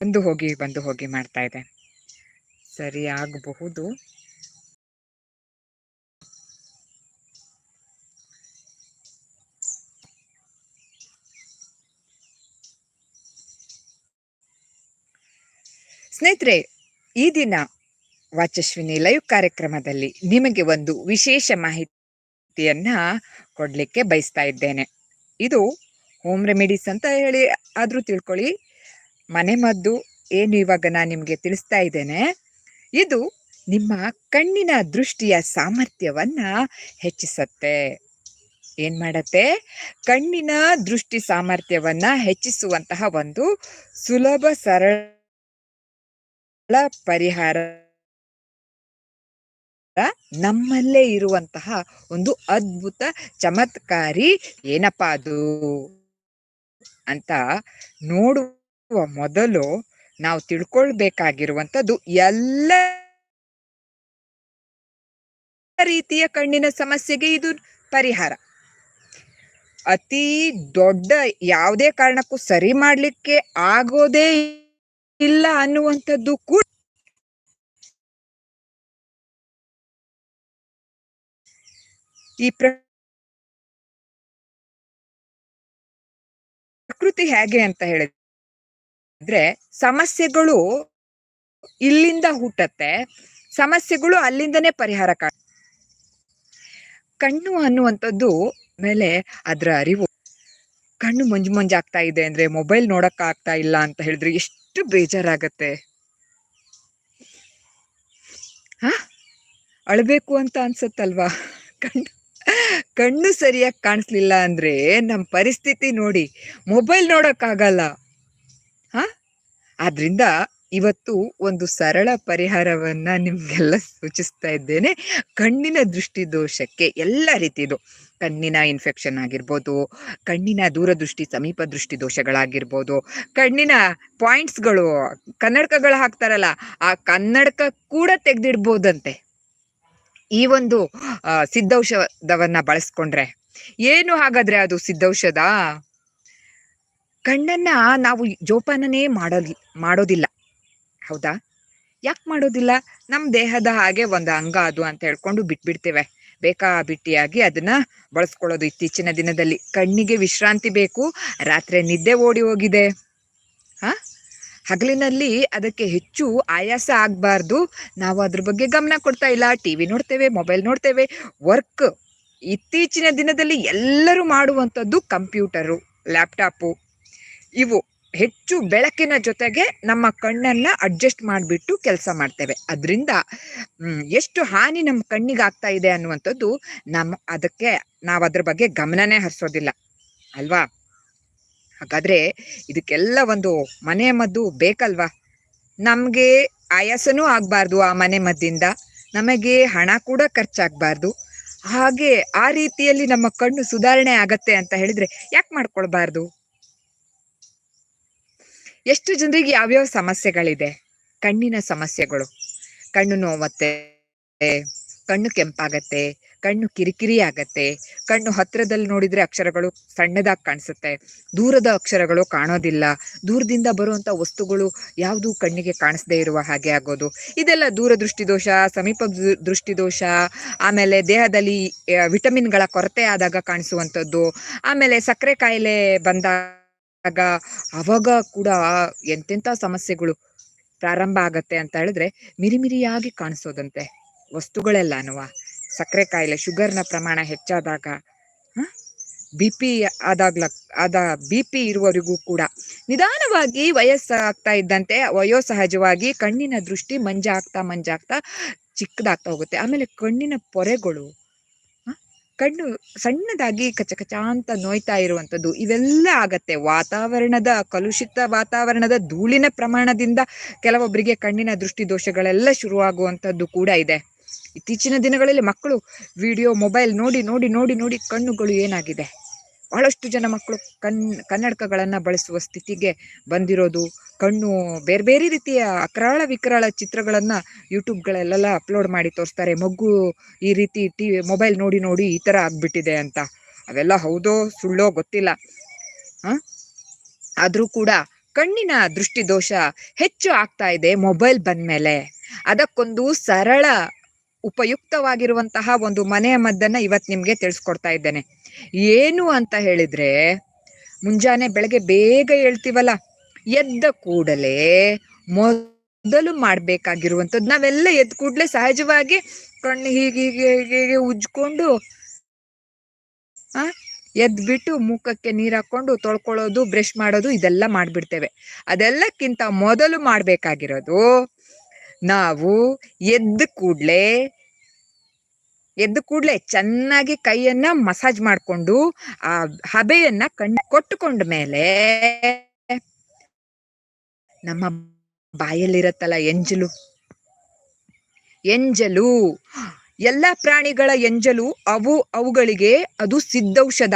ಬಂದು ಹೋಗಿ ಬಂದು ಹೋಗಿ ಮಾಡ್ತಾ ಇದೆ. ಸರಿ ಆಗಬಹುದು. ಸ್ನೇಹಿತರೆ, ಈ ದಿನ ವಾಚಸ್ವಿನಿ ಲೈವ್ ಕಾರ್ಯಕ್ರಮದಲ್ಲಿ ನಿಮಗೆ ಒಂದು ವಿಶೇಷ ಮಾಹಿತಿಯನ್ನ ಕೊಡ್ಲಿಕ್ಕೆ ಬಯಸ್ತಾ ಇದ್ದೇನೆ. ಇದು ಹೋಮ್ ರೆಮಿಡೀಸ್ ಅಂತ ಹೇಳಿ ಆದ್ರೂ ತಿಳ್ಕೊಳ್ಳಿ ಮನೆ ಮದ್ದು ಏನು ಇವಾಗ ನಾನು ನಿಮಗೆ ತಿಳಿಸ್ತಾ ಇದ್ದೇನೆ. ಇದು ನಿಮ್ಮ ಕಣ್ಣಿನ ದೃಷ್ಟಿಯ ಸಾಮರ್ಥ್ಯವನ್ನ ಹೆಚ್ಚಿಸತ್ತೆ. ಏನು ಮಾಡತ್ತೆ? ಕಣ್ಣಿನ ದೃಷ್ಟಿ ಸಾಮರ್ಥ್ಯವನ್ನ ಹೆಚ್ಚಿಸುವಂತಹ ಒಂದು ಸುಲಭ, ಸರಳ ಪರಿಹಾರ ನಮ್ಮಲ್ಲೇ ಇರುವಂತಹ ಒಂದು ಅದ್ಭುತ, ಚಮತ್ಕಾರಿ ಏನಪ್ಪ ಅದು ಅಂತ ನೋಡುವ ಮೊದಲು ನಾವು ತಿಳ್ಕೊಳ್ಬೇಕಾಗಿರುವಂತದ್ದು ಎಲ್ಲ ರೀತಿಯ ಕಣ್ಣಿನ ಸಮಸ್ಯೆಗೆ ಇದು ಪರಿಹಾರ. ಅತಿ ದೊಡ್ಡ ಯಾವುದೇ ಕಾರಣಕ್ಕೂ ಸರಿ ಮಾಡ್ಲಿಕ್ಕೆ ಆಗೋದೇ ಇಲ್ಲ ಅನ್ನುವಂಥದ್ದು ಕೂಡ ಈ ಪ್ರಕೃತಿ ಹೇಗೆ ಅಂತ ಹೇಳಿದ್ರೆ ಸಮಸ್ಯೆಗಳು ಇಲ್ಲಿಂದ ಹುಟ್ಟತ್ತೆ. ಸಮಸ್ಯೆಗಳು ಅಲ್ಲಿಂದನೇ ಪರಿಹಾರ ಕಾಣ, ಕಣ್ಣು ಅನ್ನುವಂಥದ್ದು ಮೇಲೆ ಅದರ ಅರಿವು. ಕಣ್ಣು ಮಂಜು ಮಂಜಾಗ್ತಾ ಇದೆ ಅಂದ್ರೆ ಮೊಬೈಲ್ ನೋಡಕ್ ಆಗ್ತಾ ಇಲ್ಲ ಅಂತ ಹೇಳಿದ್ರೆ ಎಷ್ಟು ಬೇಜಾರಾಗತ್ತೆ. ಹಾ? ಅಳಬೇಕು ಅಂತ ಅನ್ಸತ್ತಲ್ವಾ? ಕಣ್ಣು ಕಣ್ಣು ಸರಿಯಾಗಿ ಕಾಣಿಸ್ಲಿಲ್ಲ ಅಂದ್ರೆ ನಮ್ ಪರಿಸ್ಥಿತಿ ನೋಡಿ, ಮೊಬೈಲ್ ನೋಡಕ್ ಆಗಲ್ಲ ಹ ಆದ್ರಿಂದ ಇವತ್ತು ಒಂದು ಸರಳ ಪರಿಹಾರವನ್ನ ನಿಮ್ಗೆಲ್ಲ ಸೂಚಿಸ್ತಾ ಇದ್ದೇನೆ. ಕಣ್ಣಿನ ದೃಷ್ಟಿ ದೋಷಕ್ಕೆ ಎಲ್ಲ ರೀತಿದು. ಕಣ್ಣಿನ ಇನ್ಫೆಕ್ಷನ್ ಆಗಿರ್ಬೋದು, ಕಣ್ಣಿನ ದೂರದೃಷ್ಟಿ, ಸಮೀಪ ದೃಷ್ಟಿ ದೋಷಗಳಾಗಿರ್ಬೋದು ಕಣ್ಣಿನ ಪಾಯಿಂಟ್ಸ್ಗಳು ಕನ್ನಡಕಗಳು ಹಾಕ್ತಾರಲ್ಲ, ಆ ಕನ್ನಡಕ ಕೂಡ ತೆಗೆದಿಡ್ಬೋದಂತೆ. ಈ ಒಂದು ಸಿದ್ಧೌಷಧವನ್ನ ಬಳಸ್ಕೊಂಡ್ರೆ. ಏನು ಹಾಗಾದ್ರೆ ಅದು ಸಿದ್ಧೌಷಧ? ಕಣ್ಣನ್ನ ನಾವು ಜೋಪಾನನೇ ಮಾಡೋ ಮಾಡೋದಿಲ್ಲ. ಹೌದಾ? ಯಾಕೆ ಮಾಡೋದಿಲ್ಲ? ನಮ್ಮ ದೇಹದ ಹಾಗೆ ಒಂದು ಅಂಗ ಅದು ಅಂತ ಹೇಳ್ಕೊಂಡು ಬಿಟ್ಬಿಡ್ತೇವೆ. ಬೇಕಾ ಬಿಟ್ಟಿಯಾಗಿ ಅದನ್ನ ಬಳಸ್ಕೊಳ್ಳೋದು ಇತ್ತೀಚಿನ ದಿನದಲ್ಲಿ. ಕಣ್ಣಿಗೆ ವಿಶ್ರಾಂತಿ ಬೇಕು, ರಾತ್ರಿ ನಿದ್ದೆ ಓಡಿ ಹೋಗಿದೆ. ಹ? ಹಗಲಿನಲ್ಲಿ ಅದಕ್ಕೆ ಹೆಚ್ಚು ಆಯಾಸ ಆಗಬಾರ್ದು. ನಾವು ಅದ್ರ ಬಗ್ಗೆ ಗಮನ ಕೊಡ್ತಾ ಇಲ್ಲ. ಟಿ ವಿ ನೋಡ್ತೇವೆ, ಮೊಬೈಲ್ ನೋಡ್ತೇವೆ. ವರ್ಕ್ ಇತ್ತೀಚಿನ ದಿನದಲ್ಲಿ ಎಲ್ಲರೂ ಮಾಡುವಂಥದ್ದು ಕಂಪ್ಯೂಟರು, ಲ್ಯಾಪ್ಟಾಪು. ಇವು ಹೆಚ್ಚು ಬೆಳಕಿನ ಜೊತೆಗೆ ನಮ್ಮ ಕಣ್ಣನ್ನ ಅಡ್ಜಸ್ಟ್ ಮಾಡಿಬಿಟ್ಟು ಕೆಲಸ ಮಾಡ್ತೇವೆ. ಅದರಿಂದ ಎಷ್ಟು ಹಾನಿ ನಮ್ಮ ಕಣ್ಣಿಗೆ ಆಗ್ತಾ ಇದೆ ಅನ್ನುವಂಥದ್ದು ನಮ್ಮ ಅದಕ್ಕೆ ನಾವು ಅದ್ರ ಬಗ್ಗೆ ಗಮನನೇ ಹರಿಸೋದಿಲ್ಲ. ಅಲ್ವಾ? ಹಾಗಾದ್ರೆ ಇದಕ್ಕೆಲ್ಲ ಒಂದು ಮನೆ ಮದ್ದು ಬೇಕಲ್ವಾ? ನಮಗೆ ಆಯಾಸನೂ ಆಗಬಾರ್ದು ಆ ಮನೆ ಮದ್ದಿಂದ. ನಮಗೆ ಹಣ ಕೂಡ ಖರ್ಚಾಗಬಾರ್ದು. ಹಾಗೆ ಆ ರೀತಿಯಲ್ಲಿ ನಮ್ಮ ಕಣ್ಣು ಸುಧಾರಣೆ ಆಗತ್ತೆ ಅಂತ ಹೇಳಿದ್ರೆ ಯಾಕೆ ಮಾಡ್ಕೊಳ್ಬಾರ್ದು? ಎಷ್ಟು ಜನರಿಗೆ ಯಾವ್ಯಾವ ಸಮಸ್ಯೆಗಳಿದೆ? ಕಣ್ಣಿನ ಸಮಸ್ಯೆಗಳು. ಕಣ್ಣು ನೋವತ್ತೆ, ಕಣ್ಣು ಕೆಂಪಾಗತ್ತೆ, ಕಣ್ಣು ಕಿರಿಕಿರಿ ಆಗತ್ತೆ, ಕಣ್ಣು ಹತ್ರದಲ್ಲಿ ನೋಡಿದ್ರೆ ಅಕ್ಷರಗಳು ಸಣ್ಣದಾಗಿ ಕಾಣಿಸುತ್ತೆ. ದೂರದ ಅಕ್ಷರಗಳು ಕಾಣೋದಿಲ್ಲ. ದೂರದಿಂದ ಬರುವಂತ ವಸ್ತುಗಳು ಯಾವುದು ಕಣ್ಣಿಗೆ ಕಾಣಿಸದೇ ಇರುವ ಹಾಗೆ ಆಗೋದು. ಇದೆಲ್ಲ ದೂರದೃಷ್ಟಿ ದೋಷ ಸಮೀಪ ದೃಷ್ಟಿ ದೋಷ ಆಮೇಲೆ ದೇಹದಲ್ಲಿ ವಿಟಮಿನ್ಗಳ ಕೊರತೆ ಆದಾಗ ಕಾಣಿಸುವಂಥದ್ದು. ಆಮೇಲೆ ಸಕ್ಕರೆ ಕಾಯಿಲೆ ಬಂದಾಗ ಅವಾಗ ಕೂಡ ಎಂತೆಂಥ ಸಮಸ್ಯೆಗಳು ಪ್ರಾರಂಭ ಆಗತ್ತೆ ಅಂತ ಹೇಳಿದ್ರೆ ಮಿರಿಮಿರಿಯಾಗಿ ಕಾಣಿಸೋದಂತೆ ವಸ್ತುಗಳೆಲ್ಲನೂ ಸಕ್ಕರೆ ಕಾಯಿಲೆ ಶುಗರ್ನ ಪ್ರಮಾಣ ಹೆಚ್ಚಾದಾಗ ಬಿ ಪಿ ಆದಾಗ್ಲ, ಆದ ಬಿ ಪಿ ಇರುವವರಿಗೂ ಕೂಡ ನಿಧಾನವಾಗಿ ವಯಸ್ಸಾಗ್ತಾ ಇದ್ದಂತೆ ವಯೋಸಹಜವಾಗಿ ಕಣ್ಣಿನ ದೃಷ್ಟಿ ಮಂಜಾಗ್ತಾ ಮಂಜಾಗ್ತಾ ಚಿಕ್ಕದಾಗ್ತಾ ಹೋಗುತ್ತೆ. ಆಮೇಲೆ ಕಣ್ಣಿನ ಪೊರೆಗಳು ಕಣ್ಣು ಸಣ್ಣದಾಗಿ ಕಚ ಕಚ ಅಂತ ನೋಯ್ತಾ ಇರುವಂಥದ್ದು, ಇವೆಲ್ಲ ಆಗತ್ತೆ. ವಾತಾವರಣದ, ಕಲುಷಿತ ವಾತಾವರಣದ ಧೂಳಿನ ಪ್ರಮಾಣದಿಂದ ಕೆಲವೊಬ್ಬರಿಗೆ ಕಣ್ಣಿನ ದೃಷ್ಟಿ ದೋಷಗಳೆಲ್ಲ ಶುರುವಾಗುವಂಥದ್ದು ಕೂಡ ಇದೆ. ಇತ್ತೀಚಿನ ದಿನಗಳಲ್ಲಿ ಮಕ್ಕಳು ವಿಡಿಯೋ, ಮೊಬೈಲ್ ನೋಡಿ ನೋಡಿ ನೋಡಿ ನೋಡಿ ಕಣ್ಣುಗಳು ಏನಾಗಿದೆ? ಬಹಳಷ್ಟು ಜನ ಮಕ್ಕಳು ಕನ್ ಕನ್ನಡಕಗಳನ್ನು ಬಳಸುವ ಸ್ಥಿತಿಗೆ ಬಂದಿರೋದು, ಕಣ್ಣು ಬೇರೆ ಬೇರೆ ರೀತಿಯ ಅಕರಾಳ ವಿಕರಾಳ ಚಿತ್ರಗಳನ್ನು ಯೂಟ್ಯೂಬ್ಗಳಲ್ಲೆಲ್ಲ ಅಪ್ಲೋಡ್ ಮಾಡಿ ತೋರಿಸ್ತಾರೆ. ಮಗು ಈ ರೀತಿ ಟಿವಿ ಮೊಬೈಲ್ ನೋಡಿ ನೋಡಿ ಈ ಥರ ಆಗಿಬಿಟ್ಟಿದೆ ಅಂತ. ಅವೆಲ್ಲ ಹೌದೋ ಸುಳ್ಳೋ ಗೊತ್ತಿಲ್ಲ. ಆದ್ರೂ ಕೂಡ ಕಣ್ಣಿನ ದೃಷ್ಟಿದೋಷ ಹೆಚ್ಚು ಆಗ್ತಾ ಇದೆ ಮೊಬೈಲ್ ಬಂದ್ಮೇಲೆ. ಅದಕ್ಕೊಂದು ಸರಳ ಉಪಯುಕ್ತವಾಗಿರುವಂತಹ ಒಂದು ಮನೆಯ ಮದ್ದನ್ನ ಇವತ್ ನಿಮ್ಗೆ ತಿಳಿಸ್ಕೊಡ್ತಾ ಇದ್ದೇನೆ. ಏನು ಅಂತ ಹೇಳಿದ್ರೆ, ಮುಂಜಾನೆ ಬೆಳಗ್ಗೆ ಬೇಗ ಹೇಳ್ತೀವಲ್ಲ ಎದ್ದ ಕೂಡಲೇ ಮೊದಲು ಮಾಡ್ಬೇಕಾಗಿರುವಂಥದ್ದು. ನಾವೆಲ್ಲ ಎದ್ದ ಕೂಡಲೇ ಸಹಜವಾಗಿ ಕಣ್ಣು ಹೀಗೆ ಹೀಗೆ ಹೀಗೆ ಹೀಗೆ ಉಜ್ಕೊಂಡು, ಆ, ಎದ್ಬಿಟ್ಟು ಮುಖಕ್ಕೆ ನೀರು ಹಾಕೊಂಡು ತೊಳ್ಕೊಳ್ಳೋದು, ಬ್ರಷ್ ಮಾಡೋದು ಇದೆಲ್ಲ ಮಾಡ್ಬಿಡ್ತೇವೆ. ಅದೆಲ್ಲಕ್ಕಿಂತ ಮೊದಲು ಮಾಡ್ಬೇಕಾಗಿರೋದು ನಾವು ಎದ್ದ ಕೂಡ್ಲೆ ಎದ್ದ ಕೂಡ್ಲೆ ಚೆನ್ನಾಗಿ ಕೈಯನ್ನ ಮಸಾಜ್ ಮಾಡ್ಕೊಂಡು, ಆ ಹಬೆಯನ್ನ ಕಣ್, ಕೊಟ್ಟುಕೊಂಡ ಮೇಲೆ ನಮ್ಮ ಬಾಯಲ್ಲಿರತ್ತಲ್ಲ ಎಂಜಲು. ಎಂಜಲು. ಎಲ್ಲ ಪ್ರಾಣಿಗಳ ಎಂಜಲು ಅವು ಅವುಗಳಿಗೆ ಅದು ಸಿದ್ಧೌಷಧ.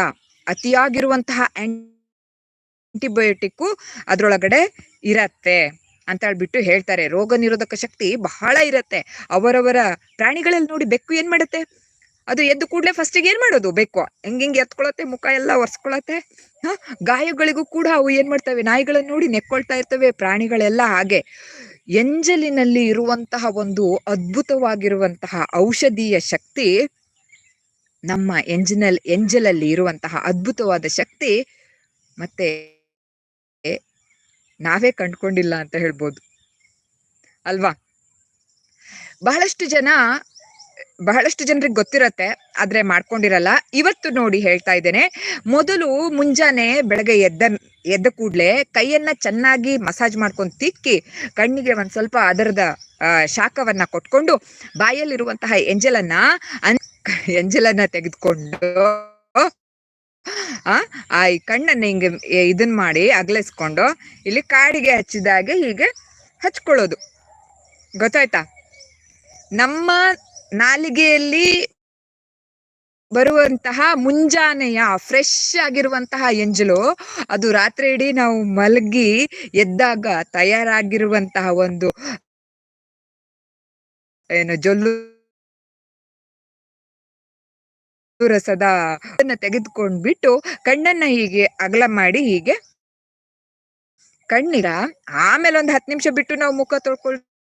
ಅತಿಯಾಗಿರುವಂತಹ ಆಂಟಿಬಯೋಟಿಕ್ ಅದ್ರೊಳಗಡೆ ಇರತ್ತೆ. ಅಂತ ಹೇಳ್ಬಿಟ್ಟು ಹೇಳ್ತಾರೆ. ರೋಗ ನಿರೋಧಕ ಶಕ್ತಿ ಬಹಳ ಇರುತ್ತೆ. ಅವರವರ ಪ್ರಾಣಿಗಳಲ್ಲಿ ನೋಡಿ ಬೆಕ್ಕು ಏನ್ ಮಾಡುತ್ತೆ? ಅದು ಎದ್ದು ಕೂಡಲೇ ಫಸ್ಟಿಗೆ ಏನ್ ಮಾಡೋದು? ಬೆಕ್ಕು. ಹೆಂಗಿಂಗ್ ಎತ್ಕೊಳತ್ತೆ? ಮುಖ ಎಲ್ಲ ಒರ್ಸ್ಕೊಳತ್ತೆ? ಗಾಯಗಳಿಗೂ ಕೂಡ ಅವು ಏನ್ ಮಾಡ್ತವೆ? ನಾಯಿಗಳನ್ನ ನೋಡಿ ನೆಕ್ಕೊಳ್ತಾ ಇರ್ತವೆ ಪ್ರಾಣಿಗಳೆಲ್ಲ ಹಾಗೆ. ಎಂಜಲಿನಲ್ಲಿ ಇರುವಂತಹ ಒಂದು ಅದ್ಭುತವಾಗಿರುವಂತಹ ಔಷಧೀಯ ಶಕ್ತಿ ನಮ್ಮ ಎಂಜಿನಲ್, ಎಂಜಲಲ್ಲಿ ಇರುವಂತಹ ಅದ್ಭುತವಾದ ಶಕ್ತಿ ಮತ್ತೆ ನಾವೇ ಕಂಡ್ಕೊಂಡಿಲ್ಲ ಅಂತ ಹೇಳ್ಬೋದು. ಅಲ್ವಾ? ಬಹಳಷ್ಟು ಜನ, ಬಹಳಷ್ಟು ಜನರಿಗೆ ಗೊತ್ತಿರತ್ತೆ, ಆದ್ರೆ ಮಾಡ್ಕೊಂಡಿರಲ್ಲ. ಇವತ್ತು ನೋಡಿ ಹೇಳ್ತಾ ಇದ್ದೇನೆ, ಮೊದಲು ಮುಂಜಾನೆ ಬೆಳಗ್ಗೆ ಎದ್ದ ಎದ್ದ ಕೂಡ್ಲೆ ಕೈಯನ್ನ ಚೆನ್ನಾಗಿ ಮಸಾಜ್ ಮಾಡ್ಕೊಂಡು ತಿಕ್ಕಿ ಕಣ್ಣಿಗೆ ಒಂದ್ ಸ್ವಲ್ಪ ಅದರದ ಶಾಖವನ್ನು ಕೊಟ್ಕೊಂಡು ಬಾಯಲ್ಲಿರುವಂತಹ ಎಂಜಲನ್ನ, ಅನ್- ಎಂಜಲನ್ನ ತೆಗೆದುಕೊಂಡು ಆ ಆ ಈ ಕಣ್ಣನ್ನ ಹಿಂಗೆ ಇದನ್ ಮಾಡಿ ಅಗಲಿಸ್ಕೊಂಡು ಇಲ್ಲಿ ಕಾಡಿಗೆ ಹಚ್ಚಿದಾಗೆ ಹೀಗೆ ಹಚ್ಕೊಳ್ಳೋದು. ಗೊತ್ತಾಯ್ತಾ? ನಮ್ಮ ನಾಲಿಗೆಯಲ್ಲಿ ಬರುವಂತಹ ಮುಂಜಾನೆಯ ಫ್ರೆಶ್ ಆಗಿರುವಂತಹ ಎಂಜಲು, ಅದು ರಾತ್ರಿ ಇಡೀ ನಾವು ಮಲಗಿ ಎದ್ದಾಗ ತಯಾರಾಗಿರುವಂತಹ ಒಂದು, ಏನು, ಜೊಲ್ಲು ರಸದ ತೆಗೆದುಕೊಂಡ್ಬಿಟ್ಟು ಕಣ್ಣನ್ನ ಹೀಗೆ ಅಗಲ ಮಾಡಿ ಹೀಗೆ ಕಣ್ಣಿರ ಆಮೇಲೆ ಒಂದ್ ಹತ್ತು ನಿಮಿಷ ಬಿಟ್ಟು ನಾವು ಮುಖ ತೊಳ್ಕೊಳ್ತೀವಿ,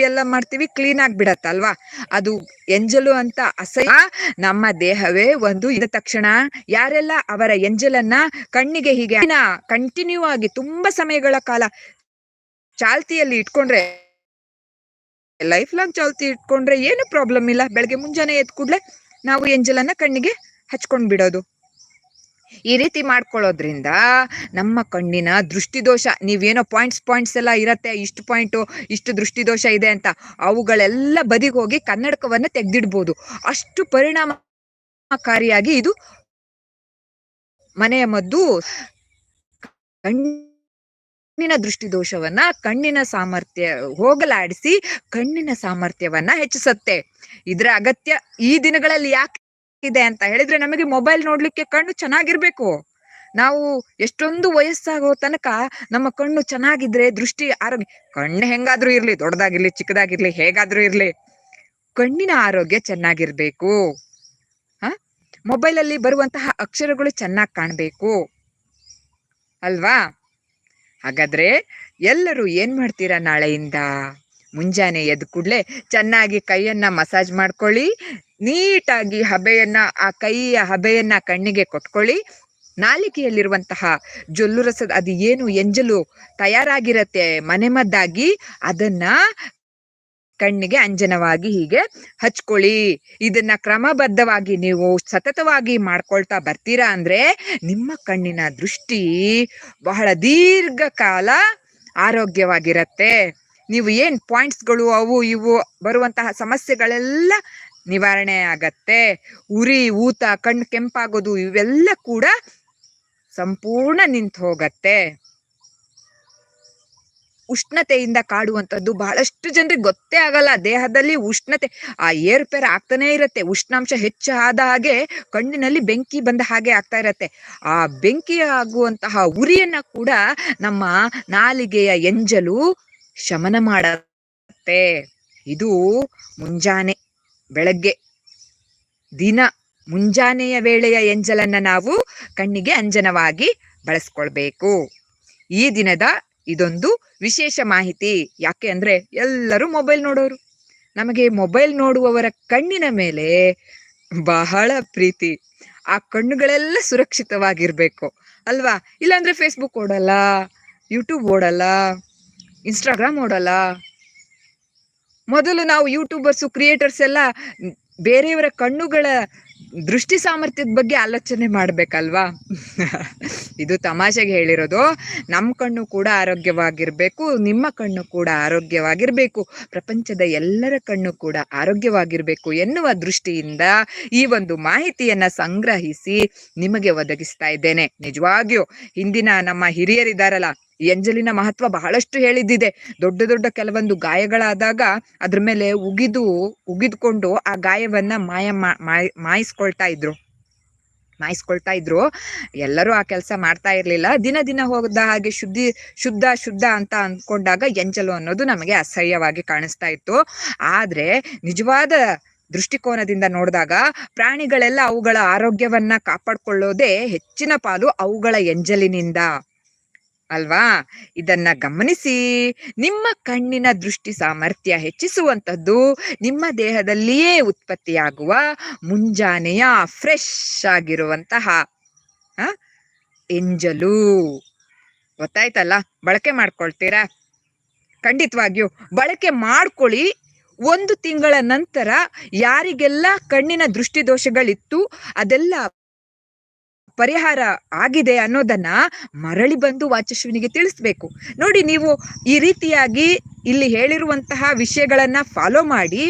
ಎಲ್ಲ ಮಾಡ್ತೀವಿ ಕ್ಲೀನ್ ಆಗ್ಬಿಡತ್ತಲ್ವಾ? ಅದು ಎಂಜಲು ಅಂತ ಅಸಹ್ಯ. ನಮ್ಮ ದೇಹವೇ ಒಂದು ಇದ ತಕ್ಷಣ ಯಾರೆಲ್ಲ ಅವರ ಎಂಜಲನ್ನ ಕಣ್ಣಿಗೆ ಹೀಗೆ ಕಂಟಿನ್ಯೂ ಆಗಿ ತುಂಬಾ ಸಮಯಗಳ ಕಾಲ ಚಾಲ್ತಿಯಲ್ಲಿ ಇಟ್ಕೊಂಡ್ರೆ ಲೈಫ್ ಲಾಂಗ್ ಚಾಲ್ತಿ ಇಟ್ಕೊಂಡ್ರೆ ಏನು ಪ್ರಾಬ್ಲಮ್ ಇಲ್ಲ. ಬೆಳಗ್ಗೆ ಮುಂಜಾನೆ ಎದ್ ಕೂಡ್ಲೆ ನಾವು ಎಂಜಲನ್ನ ಕಣ್ಣಿಗೆ ಹಚ್ಕೊಂಡ್ ಬಿಡೋದು. ಈ ರೀತಿ ಮಾಡ್ಕೊಳ್ಳೋದ್ರಿಂದ ನಮ್ಮ ಕಣ್ಣಿನ ದೃಷ್ಟಿದೋಷ, ನೀವೇನೋ ಪಾಯಿಂಟ್ಸ್ ಪಾಯಿಂಟ್ಸ್ ಎಲ್ಲ ಇರತ್ತೆ, ಇಷ್ಟು ಪಾಯಿಂಟು ಇಷ್ಟು ದೃಷ್ಟಿದೋಷ ಇದೆ ಅಂತ ಅವುಗಳೆಲ್ಲ ಬದಿಗೆ ಹೋಗಿ ಕನ್ನಡಕವನ್ನ ತೆಗ್ದಿಡ್ಬೋದು. ಅಷ್ಟು ಪರಿಣಾಮಕಾರಿಯಾಗಿ ಇದು ಮನೆಯ ಮದ್ದು ಕಣ್ಣಿನ ದೃಷ್ಟಿದೋಷವನ್ನ ಕಣ್ಣಿನ ಸಾಮರ್ಥ್ಯ ಹೋಗಲಾಡಿಸಿ ಕಣ್ಣಿನ ಸಾಮರ್ಥ್ಯವನ್ನ ಹೆಚ್ಚಿಸುತ್ತೆ. ಇದರ ಅಗತ್ಯ ಈ ದಿನಗಳಲ್ಲಿ ಯಾಕೆ ಇದೆ ಅಂತ ಹೇಳಿದ್ರೆ ನಮಗೆ ಮೊಬೈಲ್ ನೋಡ್ಲಿಕ್ಕೆ ಕಣ್ಣು ಚೆನ್ನಾಗಿರ್ಬೇಕು. ನಾವು ಎಷ್ಟೊಂದು ವಯಸ್ಸಾಗೋ ತನಕ ನಮ್ಮ ಕಣ್ಣು ಚೆನ್ನಾಗಿದ್ರೆ ದೃಷ್ಟಿ ಆರೋಗ್ಯ ಕಣ್ಣು ಹೆಂಗಾದ್ರೂ ಇರ್ಲಿ, ದೊಡ್ಡದಾಗಿರ್ಲಿ, ಚಿಕ್ಕದಾಗಿರ್ಲಿ, ಹೇಗಾದ್ರೂ ಇರ್ಲಿ, ಕಣ್ಣಿನ ಆರೋಗ್ಯ ಚೆನ್ನಾಗಿರ್ಬೇಕು. ಹ? ಮೊಬೈಲ್ ಅಲ್ಲಿ ಬರುವಂತಹ ಅಕ್ಷರಗಳು ಚೆನ್ನಾಗಿ ಕಾಣ್ಬೇಕು. ಅಲ್ವಾ? ಹಾಗಾದ್ರೆ ಎಲ್ಲರೂ ಏನ್ ಮಾಡ್ತೀರಾ ನಾಳೆಯಿಂದ? ಮುಂಜಾನೆ ಎದ್ದ ಕೂಡ್ಲೆ ಚೆನ್ನಾಗಿ ಕೈಯನ್ನ ಮಸಾಜ್ ಮಾಡ್ಕೊಳ್ಳಿ, ನೀಟಾಗಿ ಹಬೆಯನ್ನ, ಆ ಕೈಯ ಹಬೆಯನ್ನ ಕಣ್ಣಿಗೆ ಕೊಟ್ಕೊಳ್ಳಿ. ನಾಲಿಕೆಯಲ್ಲಿರುವಂತಹ ಜೊಲ್ಲು ರಸದ ಅದು ಏನು ಎಂಜಲು ತಯಾರಾಗಿರತ್ತೆ ಮನೆಮದ್ದಾಗಿ, ಅದನ್ನ ಕಣ್ಣಿಗೆ ಅಂಜನವಾಗಿ ಹೀಗೆ ಹಚ್ಕೊಳ್ಳಿ. ಇದನ್ನ ಕ್ರಮಬದ್ಧವಾಗಿ ನೀವು ಸತತವಾಗಿ ಮಾಡ್ಕೊಳ್ತಾ ಬರ್ತೀರಾ ಅಂದ್ರೆ ನಿಮ್ಮ ಕಣ್ಣಿನ ದೃಷ್ಟಿ ಬಹಳ ದೀರ್ಘಕಾಲ ಆರೋಗ್ಯವಾಗಿರತ್ತೆ. ನೀವು ಏನ್ ಪಾಯಿಂಟ್ಸ್ಗಳು ಅವು ಇವು ಬರುವಂತಹ ಸಮಸ್ಯೆಗಳೆಲ್ಲ ನಿವಾರಣೆ ಆಗತ್ತೆ. ಉರಿ, ಊತ, ಕಣ್ಣು ಕೆಂಪಾಗೋದು ಇವೆಲ್ಲ ಕೂಡ ಸಂಪೂರ್ಣ ನಿಂತು ಹೋಗತ್ತೆ ಉಷ್ಣತೆಯಿಂದ ಕಾಡುವಂಥದ್ದು ಬಹಳಷ್ಟು ಜನರಿಗೆ ಗೊತ್ತೇ ಆಗಲ್ಲ. ದೇಹದಲ್ಲಿ ಉಷ್ಣತೆ, ಆ ಏರುಪೇರು ಆಗ್ತಾನೆ ಇರುತ್ತೆ. ಉಷ್ಣಾಂಶ ಹೆಚ್ಚು ಆದ ಹಾಗೆ ಕಣ್ಣಿನಲ್ಲಿ ಬೆಂಕಿ ಬಂದ ಹಾಗೆ ಆಗ್ತಾ ಇರತ್ತೆ. ಆ ಬೆಂಕಿ ಆಗುವಂತಹ ಉರಿಯನ್ನ ಕೂಡ ನಮ್ಮ ನಾಲಿಗೆಯ ಎಂಜಲು ಶಮನ ಮಾಡತ್ತೆ. ಇದು ಮುಂಜಾನೆ ಬೆಳಗ್ಗೆ, ದಿನ ಮುಂಜಾನೆಯ ವೇಳೆಯ ಎಂಜಲನ್ನ ನಾವು ಕಣ್ಣಿಗೆ ಅಂಜನವಾಗಿ ಬಳಸ್ಕೊಳ್ಬೇಕು. ಈ ದಿನದ ಇದೊಂದು ವಿಶೇಷ ಮಾಹಿತಿ. ಯಾಕೆ ಅಂದ್ರೆ ಎಲ್ಲರೂ ಮೊಬೈಲ್ ನೋಡೋರು. ನಮಗೆ ಮೊಬೈಲ್ ನೋಡುವವರ ಕಣ್ಣಿನ ಮೇಲೆ ಬಹಳ ಪ್ರೀತಿ. ಆ ಕಣ್ಣುಗಳೆಲ್ಲ ಸುರಕ್ಷಿತವಾಗಿರ್ಬೇಕು. ಅಲ್ವಾ? ಇಲ್ಲಾಂದ್ರೆ ಫೇಸ್ಬುಕ್ ಓಡಲ್ಲ ಯೂಟ್ಯೂಬ್ ಓಡಲ್ಲ ಇನ್ಸ್ಟಾಗ್ರಾಮ್ ಓಡಲ್ಲ. ಮೊದಲು ನಾವು ಯೂಟ್ಯೂಬರ್ಸು ಕ್ರಿಯೇಟರ್ಸ್ ಎಲ್ಲ ಬೇರೆಯವರ ಕಣ್ಣುಗಳ ದೃಷ್ಟಿ ಸಾಮರ್ಥ್ಯದ ಬಗ್ಗೆ ಆಲೋಚನೆ ಮಾಡ್ಬೇಕಲ್ವಾ? ಇದು ತಮಾಷೆಗೆ ಹೇಳಿರೋದು. ನಮ್ಮ ಕಣ್ಣು ಕೂಡ ಆರೋಗ್ಯವಾಗಿರ್ಬೇಕು, ನಿಮ್ಮ ಕಣ್ಣು ಕೂಡ ಆರೋಗ್ಯವಾಗಿರ್ಬೇಕು, ಪ್ರಪಂಚದ ಎಲ್ಲರ ಕಣ್ಣು ಕೂಡ ಆರೋಗ್ಯವಾಗಿರ್ಬೇಕು ಎನ್ನುವ ದೃಷ್ಟಿಯಿಂದ ಈ ಒಂದು ಮಾಹಿತಿಯನ್ನ ಸಂಗ್ರಹಿಸಿ ನಿಮಗೆ ಒದಗಿಸ್ತಾ ಇದ್ದೇನೆ. ನಿಜವಾಗಿಯೂ, ಹಿಂದಿನ ನಮ್ಮ ಹಿರಿಯರಿದಾರಲ್ಲ ಎಂಜಲಿನ ಮಹತ್ವ ಬಹಳಷ್ಟು ಹೇಳಿದ್ದಿದೆ. ದೊಡ್ಡ ದೊಡ್ಡ ಕೆಲವೊಂದು ಗಾಯಗಳಾದಾಗ ಅದ್ರ ಮೇಲೆ ಉಗಿದು, ಉಗಿದ್ಕೊಂಡು ಆ ಗಾಯವನ್ನ ಮಾಯ ಮಾಯಿಸ್ಕೊಳ್ತಾ ಇದ್ರು. ಮಾಯಿಸ್ಕೊಳ್ತಾ ಇದ್ರು. ಎಲ್ಲರೂ ಆ ಕೆಲಸ ಮಾಡ್ತಾ ಇರ್ಲಿಲ್ಲ. ದಿನ ದಿನ ಹೋದ ಹಾಗೆ ಶುದ್ಧಿ, ಶುದ್ಧ ಶುದ್ಧ ಅಂತ ಅಂದ್ಕೊಂಡಾಗ ಎಂಜಲು ಅನ್ನೋದು ನಮಗೆ ಅಸಹ್ಯವಾಗಿ ಕಾಣಿಸ್ತಾ ಇತ್ತು. ಆದ್ರೆ ನಿಜವಾದ ದೃಷ್ಟಿಕೋನದಿಂದ ನೋಡಿದಾಗ ಪ್ರಾಣಿಗಳೆಲ್ಲ ಅವುಗಳ ಆರೋಗ್ಯವನ್ನ ಕಾಪಾಡ್ಕೊಳ್ಳೋದೇ ಹೆಚ್ಚಿನ ಪಾಲು ಅವುಗಳ ಎಂಜಲಿನಿಂದ. ಅಲ್ವಾ? ಇದನ್ನ ಗಮನಿಸಿ. ನಿಮ್ಮ ಕಣ್ಣಿನ ದೃಷ್ಟಿ ಸಾಮರ್ಥ್ಯ ಹೆಚ್ಚಿಸುವಂಥದ್ದು ನಿಮ್ಮ ದೇಹದಲ್ಲಿಯೇ ಉತ್ಪತ್ತಿಯಾಗುವ ಮುಂಜಾನೆಯ ಫ್ರೆಶ್ ಆಗಿರುವಂತಹ ಎಂಜಲು. ಗೊತ್ತಾಯ್ತಲ್ಲ? ಬಳಕೆ ಮಾಡ್ಕೊಳ್ತೀರಾ? ಖಂಡಿತವಾಗಿಯೂ. ಬಳಕೆ ಮಾಡ್ಕೊಳ್ಳಿ. ಒಂದು ತಿಂಗಳ ನಂತರ ಯಾರಿಗೆಲ್ಲ ಕಣ್ಣಿನ ದೃಷ್ಟಿ ದೋಷಗಳಿತ್ತು ಅದೆಲ್ಲ ಪರಿಹಾರ ಆಗಿದೆ ಅನ್ನೋದನ್ನ ಮರಳಿ ಬಂದು ವಾಚಸ್ವಿನಿಗೆ ತಿಳಿಸ್ಬೇಕು. ನೋಡಿ, ನೀವು ಈ ರೀತಿಯಾಗಿ ಇಲ್ಲಿ ಹೇಳಿರುವಂತಹ ವಿಷಯಗಳನ್ನ ಫಾಲೋ ಮಾಡಿ,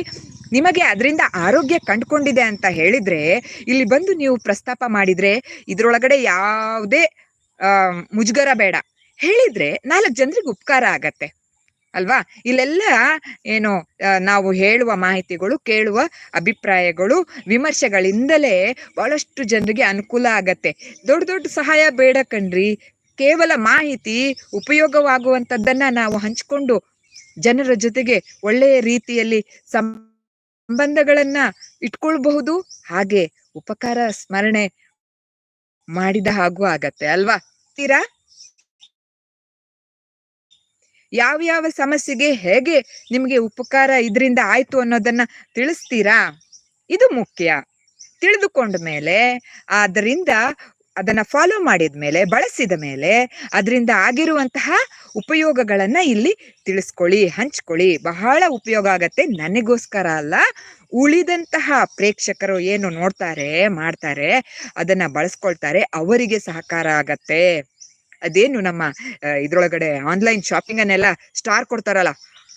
ನಿಮಗೆ ಅದರಿಂದ ಆರೋಗ್ಯ ಕಂಡುಕೊಂಡಿದೆ ಅಂತ ಹೇಳಿದ್ರೆ, ಇಲ್ಲಿ ಬಂದು ನೀವು ಪ್ರಸ್ತಾಪ ಮಾಡಿದ್ರೆ ಇದ್ರೊಳಗಡೆ ಯಾವುದೇ ಮುಜುಗರ ಬೇಡ. ಹೇಳಿದ್ರೆ ನಾಲ್ಕು ಜನರಿಗೆ ಉಪಕಾರ ಆಗತ್ತೆ. ಅಲ್ವಾ? ಇಲ್ಲೆಲ್ಲ, ಏನು ನಾವು ಹೇಳುವ ಮಾಹಿತಿಗಳು, ಕೇಳುವ ಅಭಿಪ್ರಾಯಗಳು, ವಿಮರ್ಶೆಗಳಿಂದಲೇ ಬಹಳಷ್ಟು ಜನರಿಗೆ ಅನುಕೂಲ ಆಗತ್ತೆ. ದೊಡ್ಡ ದೊಡ್ಡ ಸಹಾಯ ಬೇಡ ಕಣ್ರಿ. ಕೇವಲ ಮಾಹಿತಿ ಉಪಯೋಗವಾಗುವಂಥದ್ದನ್ನ ನಾವು ಹಂಚಿಕೊಂಡು ಜನರ ಜೊತೆಗೆ ಒಳ್ಳೆಯ ರೀತಿಯಲ್ಲಿ ಸಂಬಂಧಗಳನ್ನ ಇಟ್ಕೊಳ್ಬಹುದು. ಹಾಗೆ ಉಪಕಾರ, ಸ್ಮರಣೆ ಮಾಡಿದ ಹಾಗೂ ಆಗತ್ತೆ, ಅಲ್ವಾ? ತೀರಾ? ಯಾವ ಯಾವ ಸಮಸ್ಯೆಗೆ ಹೇಗೆ ನಿಮಗೆ ಉಪಕಾರ ಇದರಿಂದ ಆಯ್ತು ಅನ್ನೋದನ್ನ ತಿಳಿಸ್ತೀರಾ? ಇದು ಮುಖ್ಯ. ತಿಳಿದುಕೊಂಡ ಮೇಲೆ, ಅದರಿಂದ ಅದನ್ನ ಫಾಲೋ ಮಾಡಿದ ಮೇಲೆ, ಬಳಸಿದ ಮೇಲೆ, ಅದರಿಂದ ಆಗಿರುವಂತಹ ಉಪಯೋಗಗಳನ್ನ ಇಲ್ಲಿ ತಿಳಿಸ್ಕೊಳ್ಳಿ, ಹಂಚ್ಕೊಳ್ಳಿ. ಬಹಳ ಉಪಯೋಗ ಆಗತ್ತೆ. ನನಗೋಸ್ಕರ ಅಲ್ಲ, ಉಳಿದಂತಹ ಪ್ರೇಕ್ಷಕರು ಏನು ನೋಡ್ತಾರೆ, ಮಾಡ್ತಾರೆ, ಅದನ್ನ ಬಳಸ್ಕೊಳ್ತಾರೆ, ಅವರಿಗೆ ಸಹಕಾರ ಆಗತ್ತೆ. ಅದೇನು ನಮ್ಮ ಇದ್ರೊಳಗಡೆ ಆನ್ಲೈನ್ ಶಾಪಿಂಗ್ ಅನ್ನೆಲ್ಲ ಸ್ಟಾರ್ ಕೊಡ್ತಾರಲ್ಲ.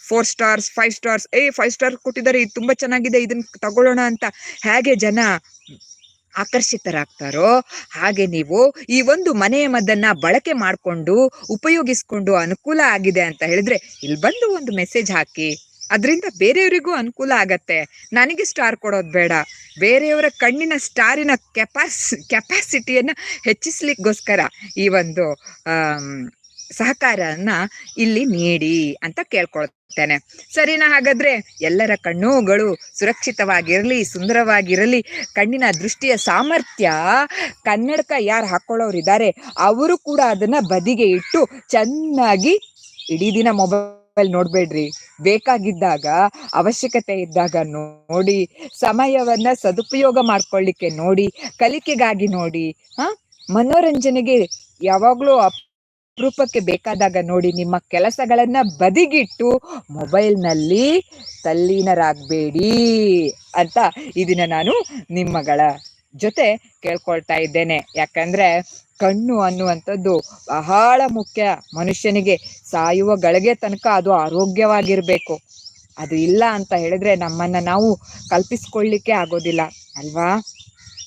ಫೋರ್ ಸ್ಟಾರ್ಸ್ ಫೈವ್ ಸ್ಟಾರ್ಸ್ ಏ ಫೈವ್ ಸ್ಟಾರ್ ಕೊಟ್ಟಿದ್ದಾರೆ, ಇದು ತುಂಬಾ ಚೆನ್ನಾಗಿದೆ ಇದನ್ನ ತಗೊಳ್ಳೋಣ ಅಂತ ಹೇಗೆ ಜನ ಆಕರ್ಷಿತರಾಗ್ತಾರೋ, ಹಾಗೆ ನೀವು ಈ ಒಂದು ಮನೆಯ ಮದ್ದನ್ನ ಬಳಕೆ ಮಾಡಿಕೊಂಡು ಉಪಯೋಗಿಸ್ಕೊಂಡು ಅನುಕೂಲ ಆಗಿದೆ ಅಂತ ಹೇಳಿದ್ರೆ, ಇಲ್ಲಿ ಬಂದು ಒಂದು ಮೆಸೇಜ್ ಹಾಕಿ. ಅದರಿಂದ ಬೇರೆಯವರಿಗೂ ಅನುಕೂಲ ಆಗತ್ತೆ. ನನಗೆ ಸ್ಟಾರ್ ಕೊಡೋದು ಬೇಡ. ಬೇರೆಯವರ ಕಣ್ಣಿನ ಸ್ಟಾರಿನ ಕೆಪಾಸ್, ಕೆಪಾಸಿಟಿಯನ್ನು ಹೆಚ್ಚಿಸ್ಲಿಕ್ಕೋಸ್ಕರ ಈ ಒಂದು ಸಹಕಾರನ ಇಲ್ಲಿ ನೀಡಿ ಅಂತ ಕೇಳ್ಕೊಳ್ತೇನೆ. ಸರಿನಾ ಹಾಗಾದ್ರೆ? ಎಲ್ಲರ ಕಣ್ಣುಗಳು ಸುರಕ್ಷಿತವಾಗಿರಲಿ, ಸುಂದರವಾಗಿರಲಿ, ಕಣ್ಣಿನ ದೃಷ್ಟಿಯ ಸಾಮರ್ಥ್ಯ, ಕನ್ನಡಕ ಯಾರು ಹಾಕ್ಕೊಳ್ಳೋರಿದ್ದಾರೆ ಅವರು ಕೂಡ ಅದನ್ನ ಬದಿಗೆ ಇಟ್ಟು ಚೆನ್ನಾಗಿ ಇಡೀ ದಿನ ಮೊಬೈಲ್ ನೋಡ್ಬೇಡ್ರಿ. ಬೇಕಾಗಿದ್ದಾಗ, ಅವಶ್ಯಕತೆ ಇದ್ದಾಗ ನೋಡಿ, ಸಮಯವನ್ನ ಸದುಪಯೋಗ ಮಾಡ್ಕೊಳ್ಳಿಕ್ಕೆ ನೋಡಿ, ಕಲಿಕೆಗಾಗಿ ನೋಡಿ, ಹಾ? ಮನೋರಂಜನೆಗೆ ಯಾವಾಗ್ಲೂ ಅಪರೂಪಕ್ಕೆ ಬೇಕಾದಾಗ ನೋಡಿ, ನಿಮ್ಮ ಕೆಲಸಗಳನ್ನ ಬದಿಗಿಟ್ಟು ಮೊಬೈಲ್ನಲ್ಲಿ ತಲ್ಲೀನರಾಗಬೇಡಿ ಅಂತ ಇದನ್ನ ನಾನು ನಿಮ್ಮಗಳ ಜೊತೆ ಕೇಳ್ಕೊಳ್ತಾ ಇದ್ದೇನೆ. ಯಾಕಂದ್ರೆ ಕಣ್ಣು ಅನ್ನುವಂಥದ್ದು ಬಹಳ ಮುಖ್ಯ. ಮನುಷ್ಯನಿಗೆ ಸಾಯುವ ಗಳಿಗೆ ತನಕ ಅದು ಆರೋಗ್ಯವಾಗಿರಬೇಕು. ಅದು ಇಲ್ಲ ಅಂತ ಹೇಳಿದ್ರೆ ನಮ್ಮನ್ನ ನಾವು ಕಲ್ಪಿಸ್ಕೊಳ್ಳಿಕ್ಕೆ ಆಗೋದಿಲ್ಲ, ಅಲ್ವಾ?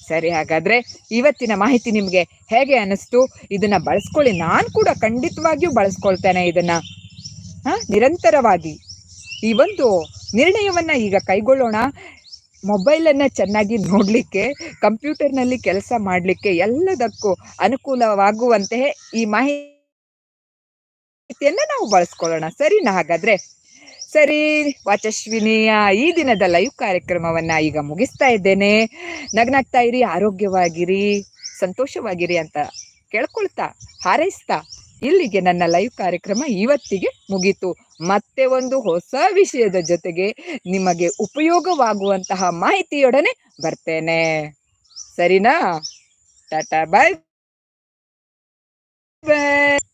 ಸರಿ, ಹಾಗಾದ್ರೆ ಇವತ್ತಿನ ಮಾಹಿತಿ ನಿಮಗೆ ಹೇಗೆ ಅನಿಸ್ತು ಇದನ್ನ ಬಳಸ್ಕೊಳ್ಳಿ. ನಾನು ಕೂಡ ಖಂಡಿತವಾಗಿಯೂ ಬಳಸ್ಕೊಳ್ತೇನೆ ಇದನ್ನ. ಹಾಂ, ನಿರಂತರವಾಗಿ. ಈ ಒಂದು ನಿರ್ಣಯವನ್ನ ಈಗ ಕೈಗೊಳ್ಳೋಣ. ಮೊಬೈಲ್ ಅನ್ನ ಚೆನ್ನಾಗಿ ನೋಡ್ಲಿಕ್ಕೆ, ಕಂಪ್ಯೂಟರ್ನಲ್ಲಿ ಕೆಲಸ ಮಾಡಲಿಕ್ಕೆ ಎಲ್ಲದಕ್ಕೂ ಅನುಕೂಲವಾಗುವಂತೆ ಈ ಮಾಹಿತಿಯನ್ನು ನಾವು ಬಳಸ್ಕೊಳ್ಳೋಣ. ಸರಿನಾ ಹಾಗಾದ್ರೆ. ಸರಿ ವಾಚಸ್ವಿನಿಯ ಈ ದಿನದ ಲೈವ್ ಕಾರ್ಯಕ್ರಮವನ್ನ ಈಗ ಮುಗಿಸ್ತಾ ಇದ್ದೇನೆ. ನಗ್ನಾಗ್ತಾ ಇರಿ, ಆರೋಗ್ಯವಾಗಿರಿ, ಸಂತೋಷವಾಗಿರಿ ಅಂತ ಕೇಳ್ಕೊಳ್ತಾ, ಹಾರೈಸ್ತಾ ಇಲ್ಲಿಗೆ ನನ್ನ ಲೈವ್ ಕಾರ್ಯಕ್ರಮ ಇವತ್ತಿಗೆ ಮುಗೀತು. ಮತ್ತೆ ಒಂದು ಹೊಸ ವಿಷಯದ ಜೊತೆಗೆ ನಿಮಗೆ ಉಪಯೋಗವಾಗುವಂತಹ ಮಾಹಿತಿಯೊಡನೆ ಬರ್ತೇನೆ. ಸರಿನಾ? ಟಾಟಾ ಬಾಯ್ ಬಾಯ್